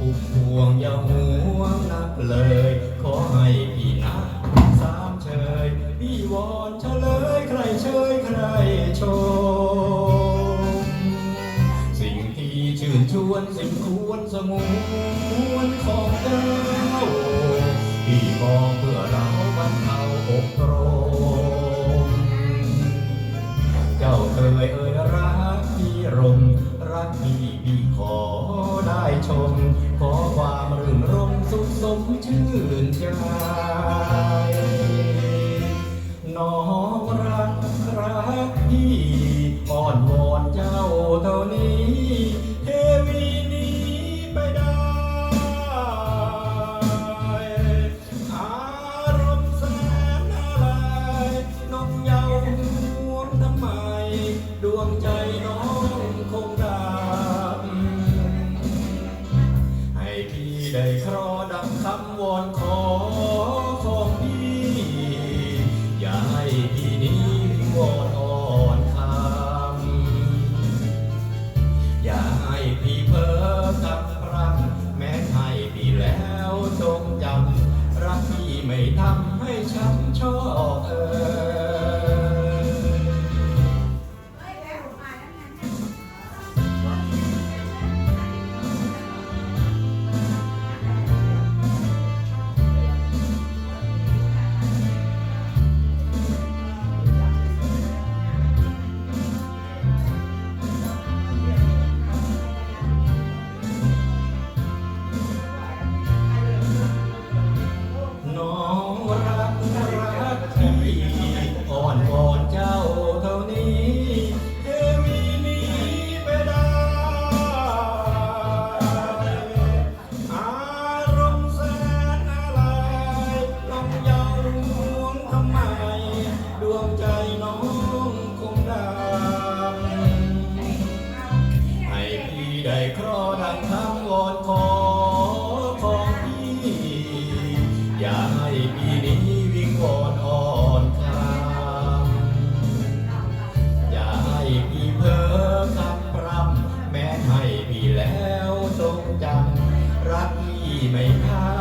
อุ้วงย่าห่วงนักเลย ขอให้พี่นะสามเชยพี่วอนเฉลยใครเชยใครชมสิ่งที่ชื่นชวนสิ่งควรสมวนของเจ้าที่มองเพื่อเราบรรเทาอกโกร พี่ขอได้ชม ขอความรื่นรมสุขสมชื่นใจ น้องรักรักพี่อ้อนวอนเจ้าเท่านี้เทวีนี้ไปได้ อารมณ์แสนอะไรน้องเยาว์ห่วงทำไม ดวงใจน้อง ได้ครอดังคำวอนขอของพี่ อย่าให้พี่นี้วอนอ่อนคำอย่าให้พี่เพ้อกับรัก แม้ให้พี่แล้วจงจำรักพี่ไม่ทำให้ช้ำชอกเอ่ย รอดังคำงอนขอของพี่ อย่าให้พี่นี้วิงวอนอ่อนคำอย่าให้พี่เพ้อคำพรำแม้ให้พี่แล้วทรงจำรักพี่ไม่พา